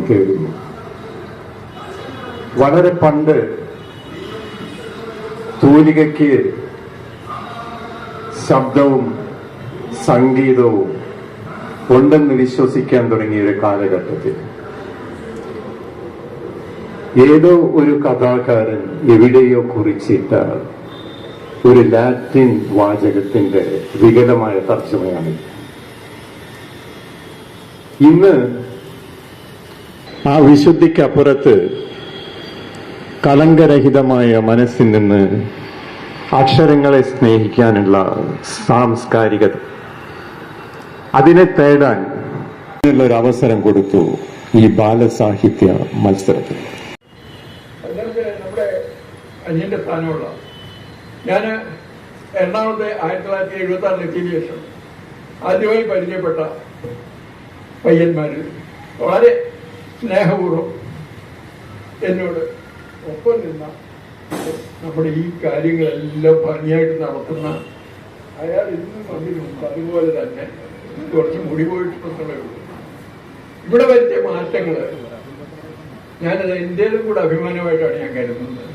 കേൾക്കുന്നു വളരെ പണ്ട് തൂലികയ്ക്ക് ശബ്ദവും സംഗീതവും ഉണ്ടെന്ന് വിശ്വസിക്കാൻ തുടങ്ങിയ ഒരു കാലഘട്ടത്തിൽ. ഏതോ ഒരു കഥാകാരൻ എവിടെയോ കുറിച്ചിട്ട ഒരു ലാറ്റിൻ വാചകത്തിന്റെ വികലമായ തർജമയാണ് ഇന്ന് ആ വിശുദ്ധിക്കപ്പുറത്ത് കളങ്കരഹിതമായ മനസ്സിൽ നിന്ന് അക്ഷരങ്ങളെ സ്നേഹിക്കാനുള്ള സാംസ്കാരികത അതിനെ തേടാൻ ഒരു അവസരം കൊടുത്തു ഈ ബാലസാഹിത്യ മത്സരത്തിൽ. അനിയന്റെ സ്ഥാനമുള്ള ഞാൻ എറണാകുളത്തെ ആയിരത്തി തൊള്ളായിരത്തി എഴുപത്തി ആറിൽ എത്തിയതിനു ശേഷം ആദ്യമായി പരിചയപ്പെട്ട പയ്യന്മാര്. വളരെ സ്നേഹപൂർവം എന്നോട് ഒപ്പം നിന്ന നമ്മുടെ ഈ കാര്യങ്ങളെല്ലാം ഭംഗിയായിട്ട് നടത്തുന്ന അയാൾ ഇന്നും വന്നിട്ടുണ്ട്. അതുപോലെ തന്നെ കുറച്ച് മുടി പോയിട്ടുണ്ടെന്നുള്ളേ ഇവിടെ വരുത്തിയ മാറ്റങ്ങൾ ഞാനത് എന്റെതും കൂടെ അഭിമാനമായിട്ടാണ് ഞാൻ കരുതുന്നത്.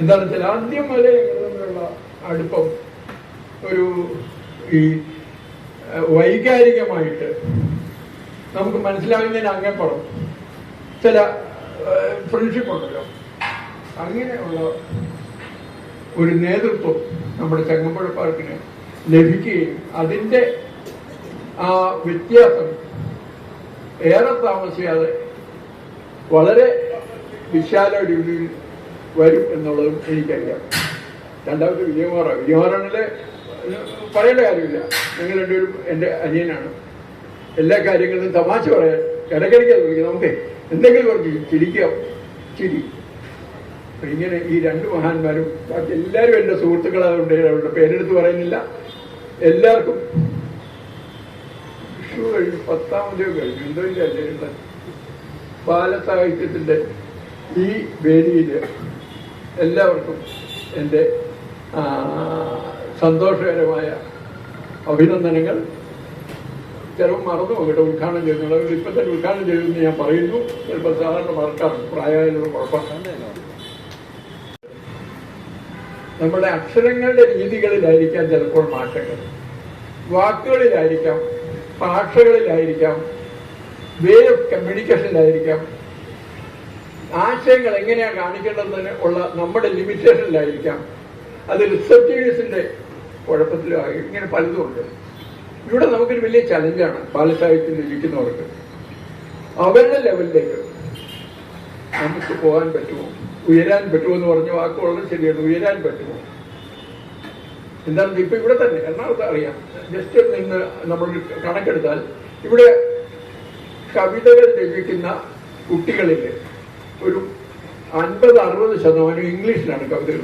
എന്താണെന്ന് വെച്ചാൽ ആദ്യം വരെ ഞങ്ങൾ തമ്മിലുള്ള അടുപ്പം ഒരു ഈ വൈകാരികമായിട്ട് നമുക്ക് മനസ്സിലാകുന്നതിന് അങ്ങേപ്പുറം ചില ഫ്രണ്ട്ഷിപ്പ് ഉണ്ടല്ലോ അങ്ങനെയുള്ള ഒരു നേതൃത്വം നമ്മുടെ ചങ്ങമ്പുഴ പാർക്കിന് ലഭിക്കുകയും അതിന്റെ ആ വ്യത്യാസം ഏറെ താമസിയാതെ വളരെ വിശാല രീതിയിൽ വരും എന്നുള്ളതും എനിക്കറിയാം. രണ്ടാമത് വിജയകുമാറ വിജയകുമാറാണെങ്കിൽ പറയേണ്ട കാര്യമില്ല. ഞങ്ങൾ രണ്ടുപേരും എന്റെ അനിയനാണ്. എല്ലാ കാര്യങ്ങളിലും തമാശ പറയാൻ ഇടയ്ക്കിടയ്ക്ക് അത് നമുക്ക് എന്തെങ്കിലും കുറച്ച് ചിരിക്കാം. ചിരി. ഇങ്ങനെ ഈ രണ്ട് മഹാന്മാരും ബാക്കി എല്ലാവരും എന്റെ സുഹൃത്തുക്കളായതുകൊണ്ട് അവരുടെ പേരെടുത്ത് പറയുന്നില്ല. എല്ലാവർക്കും വിഷു കഴിഞ്ഞു പത്താമതയോ കഴിഞ്ഞു. എന്തോ ഇല്ല അല്ലേ? ബാലസാഹിത്യത്തിന്റെ ഈ വേദിയിൽ എല്ലാവർക്കും എന്റെ സന്തോഷകരമായ അഭിനന്ദനങ്ങൾ. ചിലപ്പോൾ മറന്നു പോകട്ടെ ഉദ്ഘാടനം ചെയ്യുന്നത് ഇപ്പം തന്നെ ഉദ്ഘാടനം ചെയ്തെന്ന് ഞാൻ പറയുന്നു. ചിലപ്പോൾ സാധാരണ മറക്കാറുണ്ട് പ്രായമായാലും കുഴപ്പമില്ല നമ്മുടെ അക്ഷരങ്ങളുടെ രീതികളിലായിരിക്കാം ചിലപ്പോൾ മാറ്റങ്ങൾ. വാക്കുകളിലായിരിക്കാം ഭാഷകളിലായിരിക്കാം വേ ഓഫ് കമ്മ്യൂണിക്കേഷനിലായിരിക്കാം. ആശയങ്ങൾ എങ്ങനെയാണ് കാണിക്കേണ്ടതെന്ന് ഉള്ള നമ്മുടെ ലിമിറ്റേഷനിലായിരിക്കാം. അത് റിസർച്ചേഴ്സിന്റെ കുഴപ്പത്തിലും ഇങ്ങനെ പലതും ഉണ്ട് ഇവിടെ നമുക്കൊരു വലിയ ചലഞ്ചാണ് ബാലസാഹിത്യത്തിൽ ഇരിക്കുന്നവർക്ക്. അവരുടെ ലെവലിലേക്ക് നമുക്ക് പോകാൻ പറ്റുമോ? ഉയരാൻ പറ്റുമോ എന്ന് പറഞ്ഞ വാക്ക് ശരിയാണ് ഉയരാൻ പറ്റുമോ? എന്താണെന്ന് ഇപ്പൊ ഇവിടെ തന്നെ എറണാകുളത്ത് അറിയാം. ജസ്റ്റ് നിന്ന് നമ്മൾ കണക്കെടുത്താൽ ഇവിടെ കവിതകൾ രചിക്കുന്ന കുട്ടികളിൽ ഒരു അൻപത് അറുപത് ശതമാനം ഇംഗ്ലീഷിലാണ് കവിതകൾ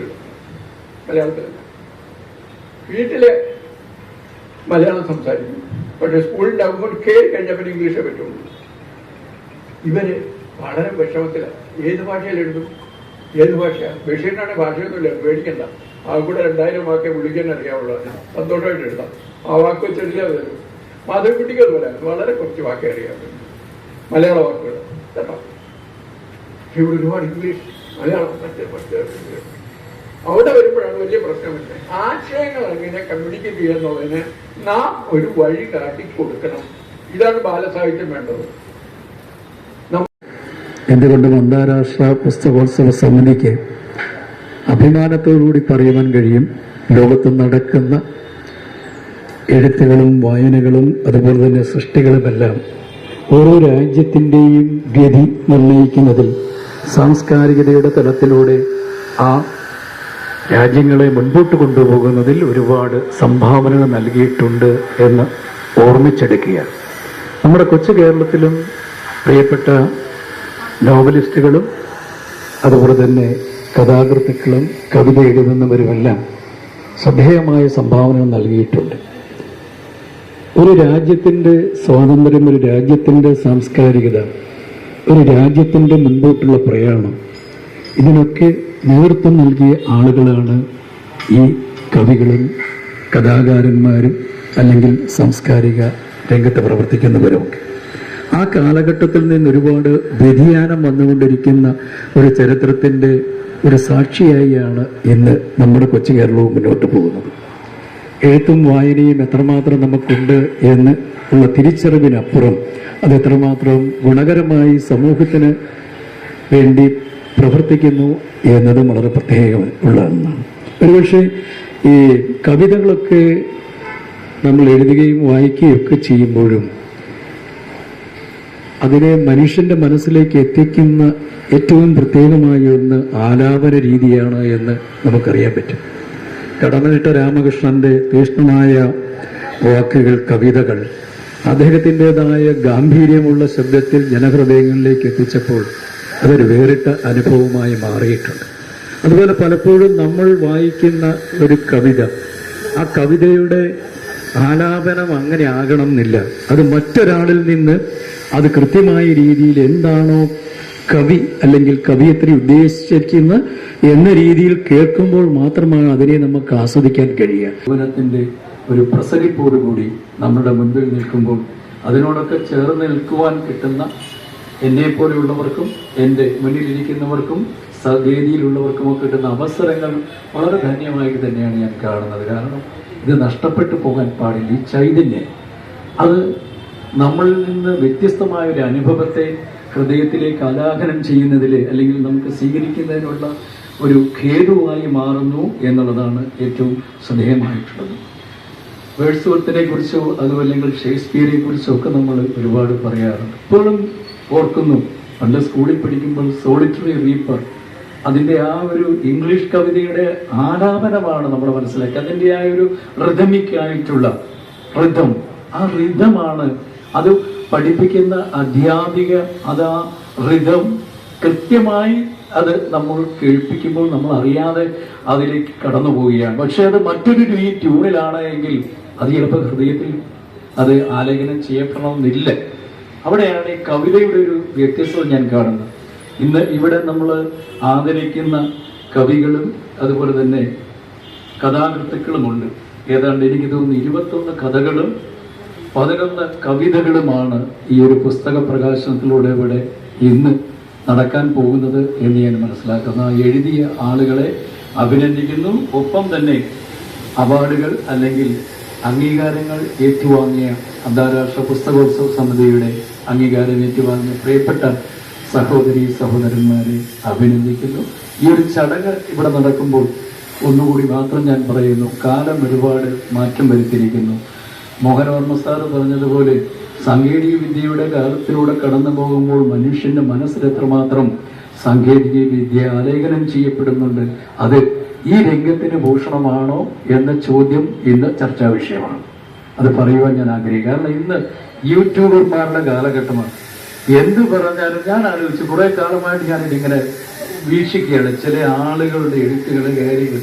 മലയാളത്തിൽ വീട്ടിലെ മലയാളം സംസാരിക്കും. പക്ഷെ സ്കൂളിന്റെ ആകുമ്പോൾ കയറി കഴിഞ്ഞപ്പോൾ ഇംഗ്ലീഷേ പറ്റുള്ളൂ. ഇവർ വളരെ വിഷമത്തിലാണ് ഏത് ഭാഷയിൽ എഴുതും? ഏത് ഭാഷ? ബഷീറിനാണ് ഭാഷയൊന്നുമില്ല. പേടിക്കണ്ട. ആ കൂടെ രണ്ടായിരം വാക്കെ വിളിക്കാൻ അറിയാവുള്ളൂ. സന്തോഷമായിട്ട് എഴുതാം. ആ വാക്ക് വെച്ചെടുത്താൽ വരും മാധവിക്കുട്ടിക്ക് അതുപോലെ വളരെ കുറച്ച് വാക്കേ അറിയാം മലയാള വാക്കുകൾ കേട്ടോ? ഇവിടെ ഒരുപാട് ഇംഗ്ലീഷ് മലയാളം മറ്റേ മറ്റേ അവിടെ വരുമ്പോഴാണ് വലിയ പ്രശ്നമില്ല ആശയങ്ങൾ എങ്ങനെ കമ്മ്യൂണിക്കേറ്റ് ചെയ്യുക എന്നുള്ളതിന് നാം ഒരു വഴി കാട്ടി കൊടുക്കണം. ഇതാണ് ബാലസാഹിത്യം വേണ്ടത്. എന്തുകൊണ്ടും അന്താരാഷ്ട്ര പുസ്തകോത്സവ സമിതിക്ക് അഭിമാനത്തോടുകൂടി പറയുവാൻ കഴിയും? ലോകത്ത് നടക്കുന്ന എഴുത്തുകളും വായനകളും അതുപോലെ തന്നെ സൃഷ്ടികളുമെല്ലാം ഓരോ രാജ്യത്തിന്റെയും ഗതി നിർണയിക്കുന്നതിൽ സാംസ്കാരികതയുടെ തലത്തിലൂടെ ആ രാജ്യങ്ങളെ മുൻപോട്ട് കൊണ്ടുപോകുന്നതിൽ ഒരുപാട് സംഭാവനകൾ നൽകിയിട്ടുണ്ട് എന്ന് ഓർമ്മിച്ചെടുക്കുകയാണ്. നമ്മുടെ കൊച്ചു കേരളത്തിലും പ്രിയപ്പെട്ട നോവലിസ്റ്റുകളും അതുപോലെ തന്നെ കഥാകൃത്തുക്കളും കവിത എഴുതുന്നവരുമെല്ലാം ശ്രദ്ധേയമായ സംഭാവനകൾ നൽകിയിട്ടുണ്ട്. ഒരു രാജ്യത്തിന്റെ സ്വാതന്ത്ര്യം ഒരു രാജ്യത്തിന്റെ സാംസ്കാരികത ഒരു രാജ്യത്തിന്റെ മുൻപോട്ടുള്ള പ്രയാണം ഇതിനൊക്കെ നേതൃത്വം നൽകിയ ആളുകളാണ് ഈ കവികളും കഥാകാരന്മാരും അല്ലെങ്കിൽ സാംസ്കാരിക രംഗത്ത് പ്രവർത്തിക്കുന്നവരൊക്കെ. ആ കാലഘട്ടത്തിൽ നിന്ന് ഒരുപാട് വ്യതിയാനം വന്നുകൊണ്ടിരിക്കുന്ന ഒരു ചരിത്രത്തിന്റെ ഒരു സാക്ഷിയായാണ് ഇന്ന് നമ്മുടെ കൊച്ചു കേരളവും മുന്നോട്ട് പോകുന്നത്. എഴുത്തും വായനയും എത്രമാത്രം നമുക്കുണ്ട് എന്ന് ഉള്ള തിരിച്ചറിവിനപ്പുറം അത് എത്രമാത്രം ഗുണകരമായി സമൂഹത്തിന് വേണ്ടി പ്രവർത്തിക്കുന്നു എന്നതും വളരെ പ്രത്യേകം ഉള്ള ഒന്നാണ്. ഒരുപക്ഷെ ഈ കവിതകളൊക്കെ നമ്മൾ എഴുതുകയും വായിക്കുകയും ഒക്കെ ചെയ്യുമ്പോഴും അതിനെ മനുഷ്യന്റെ മനസ്സിലേക്ക് എത്തിക്കുന്ന ഏറ്റവും പ്രത്യേകമായ ഒന്ന് ആലാപന രീതിയാണ് എന്ന് നമുക്കറിയാൻ പറ്റും. കടമനിട്ട രാമകൃഷ്ണന്റെ തീഷ്ണമായ വാക്കുകൾ കവിതകൾ അദ്ദേഹത്തിന്റെതായ ഗാംഭീര്യമുള്ള ശബ്ദത്തിൽ ജനഹൃദയങ്ങളിലേക്ക് എത്തിച്ചപ്പോൾ അതൊരു വേറിട്ട അനുഭവമായി മാറിയിട്ടുണ്ട്. അതുപോലെ പലപ്പോഴും നമ്മൾ വായിക്കുന്ന ഒരു കവിത ആ കവിതയുടെ ആലാപനം അങ്ങനെ ആകണം എന്നില്ല അത് മറ്റൊരാളിൽ നിന്ന് അത് കൃത്യമായ രീതിയിൽ എന്താണോ കവി അല്ലെങ്കിൽ കവിയത്രി ഉദ്ദേശിച്ചിരിക്കുന്ന എന്ന രീതിയിൽ കേൾക്കുമ്പോൾ മാത്രമാണ് അതിനെ നമുക്ക് ആസ്വദിക്കാൻ കഴിയുക. ജീവനത്തിന്റെ ഒരു പ്രസരിപ്പോടുകൂടി നമ്മുടെ മുൻപിൽ നിൽക്കുമ്പോൾ അതിനോടൊക്കെ ചേർന്ന് നിൽക്കുവാൻ കിട്ടുന്ന എന്നെ പോലെയുള്ളവർക്കും എന്റെ മുന്നിലിരിക്കുന്നവർക്കും വേദിയിലുള്ളവർക്കും ഒക്കെ കിട്ടുന്ന അവസരങ്ങൾ വളരെ ധന്യമായിട്ട് തന്നെയാണ് ഞാൻ കാണുന്നത്. കാരണം ഇത് നഷ്ടപ്പെട്ടു പോകാൻ പാടില്ല. ഈ ചൈതന്യം അത് നമ്മളിൽ നിന്ന് വ്യത്യസ്തമായ ഒരു അനുഭവത്തെ ഹൃദയത്തിലേക്ക് ആലാഹനം ചെയ്യുന്നതിൽ അല്ലെങ്കിൽ നമുക്ക് സ്വീകരിക്കുന്നതിനുള്ള ഒരു ഖേദുവായി മാറുന്നു എന്നുള്ളതാണ് ഏറ്റവും ശ്രദ്ധേയമായിട്ടുള്ളത്. വേഴ്സ്വർത്തിനെ കുറിച്ചോ അതുമല്ലെങ്കിൽ ഷേക്സ്പിയറെ കുറിച്ചോ ഒക്കെ നമ്മൾ ഒരുപാട് പറയാറുണ്ട്. ഇപ്പോഴും ഓർക്കുന്നു. പണ്ട് സ്കൂളിൽ പഠിക്കുമ്പോൾ സോളിറ്ററി റീപ്പർ അതിന്റെ ആ ഒരു ഇംഗ്ലീഷ് കവിതയുടെ ആലാപനമാണ് നമ്മൾ മനസ്സിലാക്കി. അതിന്റെ ആ ഒരു റിഥമിക്കായിട്ടുള്ള റിഥം ആ റിഥമാണ് അത് പഠിപ്പിക്കുന്ന അധ്യാപിക അത് ആ റിഥം കൃത്യമായി അത് നമ്മൾ കേൾപ്പിക്കുമ്പോൾ നമ്മൾ അറിയാതെ അതിലേക്ക് കടന്നു പോവുകയാണ്. പക്ഷെ അത് മറ്റൊരു ട്യൂണിലാണ് എങ്കിൽ അത് ചിലപ്പോൾ ഹൃദയത്തിൽ അത് ആലേഖനം ചെയ്യപ്പെടണമെന്നില്ല. അവിടെയാണ് ഈ കവിതയുടെ ഒരു വ്യത്യസ്തത ഞാൻ കാണുന്നത്. ഇന്ന് ഇവിടെ നമ്മൾ ആദരിക്കുന്ന കവികളും അതുപോലെ തന്നെ കഥാകൃത്തുക്കളുമുണ്ട്. ഏതാണ്ട് എനിക്ക് തോന്നുന്നു ഇരുപത്തൊന്ന് കഥകളും പതിനൊന്ന് കവിതകളുമാണ് ഈ ഒരു പുസ്തക പ്രകാശനത്തിലൂടെ ഇവിടെ ഇന്ന് നടക്കാൻ പോകുന്നത് എന്ന് ഞാൻ മനസ്സിലാക്കുന്നു. എഴുതിയ ആളുകളെ അഭിനന്ദിക്കുന്നു. ഒപ്പം തന്നെ അവാർഡുകൾ അല്ലെങ്കിൽ അംഗീകാരങ്ങൾ ഏറ്റുവാങ്ങിയ അന്താരാഷ്ട്ര പുസ്തകോത്സവ സമിതിയുടെ അംഗീകാരം ഏറ്റുവാങ്ങിയ പ്രിയപ്പെട്ട സഹോദരി സഹോദരന്മാരെ അഭിനന്ദിക്കുന്നു. ഈ ഒരു ചടങ്ങ് ഇവിടെ നടക്കുമ്പോൾ ഒന്നുകൂടി മാത്രം ഞാൻ പറയുന്നു. കാലം ഒരുപാട് മാറ്റം വരുത്തിയിരിക്കുന്നു. മോഹനവർമ്മ സാറ് പറഞ്ഞതുപോലെ സാങ്കേതിക വിദ്യയുടെ കാലത്തിലൂടെ കടന്നു പോകുമ്പോൾ മനുഷ്യന്റെ മനസ്സിൽ എത്രമാത്രം സാങ്കേതിക വിദ്യ ആലേഖനം ചെയ്യപ്പെടുന്നുണ്ട് അത് ഈ രംഗത്തിന് ഭൂഷണമാണോ എന്ന ചോദ്യം ഇന്ന് ചർച്ചാ വിഷയമാണ്. അത് പറയുവാൻ ഞാൻ ആഗ്രഹിക്കുക കാരണം ഇന്ന് യൂട്യൂബർമാരുടെ കാലഘട്ടമാണ്. എന്ത് പറഞ്ഞാലും ഞാൻ ആലോചിച്ചു കുറെ കാലമായിട്ട് ഞാൻ ഇതിങ്ങനെ വീക്ഷിക്കുകയാണ്. ചില ആളുകളുടെ എഴുത്തുകൾ കാര്യങ്ങൾ.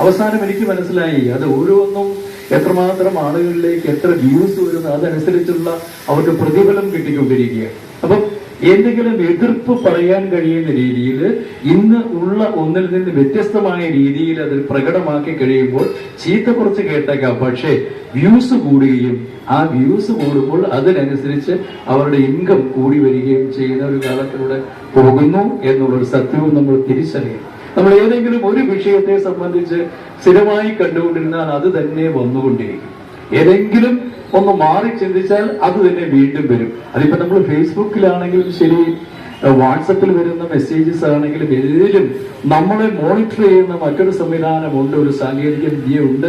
അവസാനം എനിക്ക് മനസ്സിലായി അത് ഓരോന്നും എത്രമാത്രം ആളുകളിലേക്ക് എത്ര വ്യൂസ് വരുന്നു അതനുസരിച്ചുള്ള അവർക്ക് പ്രതിഫലം കിട്ടിക്കൊണ്ടിരിക്കുകയാണ്. അപ്പം എന്തെങ്കിലും എതിർപ്പ് പറയാൻ കഴിയുന്ന രീതിയിൽ ഇന്ന് ഉള്ള ഒന്നിൽ നിന്ന് വ്യത്യസ്തമായ രീതിയിൽ അത് പ്രകടമാക്കി കഴിയുമ്പോൾ ചീത്ത കുറച്ച് കേട്ടേക്കാം. പക്ഷേ വ്യൂസ് കൂടുകയും ആ വ്യൂസ് കൂടുമ്പോൾ അതിനനുസരിച്ച് അവരുടെ ഇൻകം കൂടി വരികയും ചെയ്യുന്ന ഒരു കാലത്തിലൂടെ പോകുന്നു എന്നുള്ളൊരു സത്യവും നമ്മൾ തിരിച്ചറിയാം നമ്മൾ ഏതെങ്കിലും ഒരു വിഷയത്തെ സംബന്ധിച്ച് സ്ഥിരമായി കണ്ടുകൊണ്ടിരുന്നാൽ അത് തന്നെ വന്നുകൊണ്ടിരിക്കും. ഏതെങ്കിലും ഒന്ന് മാറി ചിന്തിച്ചാൽ അത് തന്നെ വീണ്ടും വരും. അതിപ്പോ നമ്മൾ ഫേസ്ബുക്കിലാണെങ്കിലും ശരി വാട്സപ്പിൽ വരുന്ന മെസ്സേജസ് ആണെങ്കിലും ഏതിലും നമ്മളെ മോണിറ്റർ ചെയ്യുന്ന മറ്റൊരു സംവിധാനമുണ്ട് ഒരു സാങ്കേതിക വിദ്യ ഉണ്ട്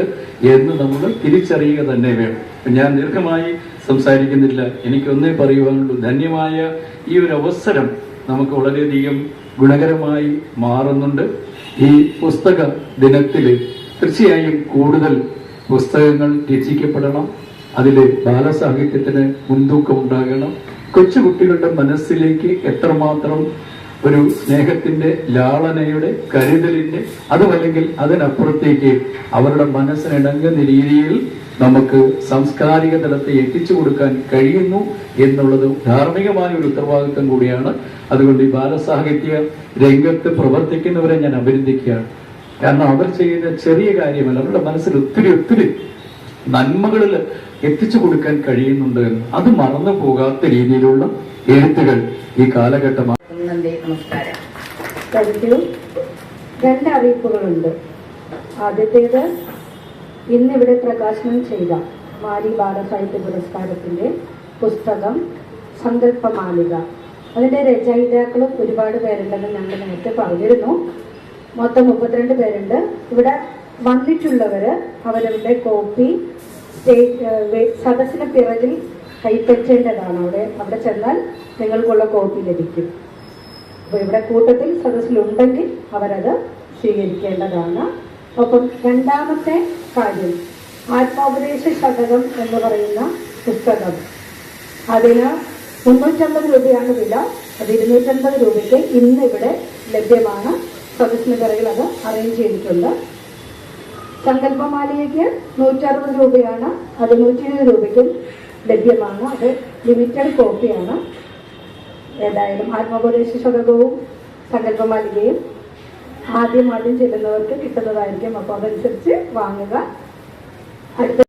എന്ന് നമ്മൾ തിരിച്ചറിയുക തന്നെ വേണം. ഞാൻ ദീർഘമായി സംസാരിക്കുന്നില്ല. എനിക്കൊന്നേ പറയുവാനുള്ളൂ. ധന്യമായ ഈ ഒരു അവസരം നമുക്ക് വളരെയധികം ഗുണകരമായി മാറുന്നുണ്ട്. ഈ പുസ്തക ദിനത്തിൽ തീർച്ചയായും കൂടുതൽ പുസ്തകങ്ങൾ രചിക്കപ്പെടണം. അതിൽ ബാലസാഹിത്യത്തിന് മുൻതൂക്കം ഉണ്ടാകണം. കൊച്ചുകുട്ടികളുടെ മനസ്സിലേക്ക് എത്രമാത്രം ഒരു സ്നേഹത്തിന്റെ ലാളനയുടെ കരുതലിന്റെ അതുമല്ലെങ്കിൽ അതിനപ്പുറത്തേക്ക് അവരുടെ മനസ്സിനിണങ്ങുന്ന രീതിയിൽ നമുക്ക് സാംസ്കാരിക തലത്തെ എത്തിച്ചു കൊടുക്കാൻ കഴിയുന്നു എന്നുള്ളത് ധാർമ്മികമായ ഒരു ഉത്തരവാദിത്വം കൂടിയാണ്. അതുകൊണ്ട് ഈ ബാലസാഹിത്യ രംഗത്ത് പ്രവർത്തിക്കുന്നവരെ ഞാൻ അഭിനന്ദിക്കുകയാണ്. കാരണം അവർ ചെയ്യുന്ന ചെറിയ കാര്യമല്ല അവരുടെ മനസ്സിൽ ഒത്തിരി ഒത്തിരി നന്മകളിൽ എത്തിച്ചു കൊടുക്കാൻ കഴിയുന്നുണ്ട് എന്ന്. അത് മറന്നു പോകാത്ത രീതിയിലുള്ള എഴുത്തുകൾ ഈ കാലഘട്ടമാണ് നമസ്കാരം. രണ്ട് അറിയിപ്പുകളുണ്ട്. ആദ്യത്തേത് ഇന്നിവിടെ പ്രകാശനം ചെയ്ത മാരി ബാലസാഹിത്യ പുരസ്കാരത്തിന്റെ പുസ്തകം സങ്കല്പമാലിക. അതിന്റെ രചയിതാക്കളും ഒരുപാട് പേരുണ്ടെന്ന് ഞങ്ങൾ നേരത്തെ പറഞ്ഞിരുന്നു. മൊത്തം മുപ്പത്തിരണ്ട് പേരുണ്ട്. ഇവിടെ വന്നിട്ടുള്ളവര് അവരവരുടെ കോപ്പി സദസ്സിന് പിറകിൽ കൈപ്പറ്റേണ്ടതാണ്. അവിടെ അവിടെ ചെന്നാൽ നിങ്ങൾക്കുള്ള കോപ്പി ലഭിക്കും. അപ്പൊ ഇവിടെ കൂട്ടത്തിൽ സദസ്സിലുണ്ടെങ്കിൽ അവരത് സ്വീകരിക്കേണ്ടതാണ്. ഒപ്പം രണ്ടാമത്തെ കാര്യം ആത്മോപദേശ ശതകം എന്ന് പറയുന്ന പുസ്തകം. അതിന് മുന്നൂറ്റമ്പത് രൂപയാണ് വില. അത് ഇരുന്നൂറ്റമ്പത് രൂപയ്ക്ക് ഇന്ന് ഇവിടെ ലഭ്യമാണ്. സദസ്സിന് പിറകിൽ അത് അറേഞ്ച് ചെയ്തിട്ടുണ്ട്. സങ്കല്പമാലയ്ക്ക് നൂറ്ററുപത് രൂപയാണ്. അത് നൂറ്റി ഇരുപത് രൂപയ്ക്കും ലഭ്യമാണ്. അത് ലിമിറ്റഡ് കോപ്പിയാണ് ഏതായാലും ആത്മോപദേശ ശതകവും സങ്കല്പമാലികയും ആദ്യം ആദ്യം ചെല്ലുന്നവർക്ക് കിട്ടുന്നതായിരിക്കും. അപ്പോൾ അതനുസരിച്ച് വാങ്ങുക. അടുത്ത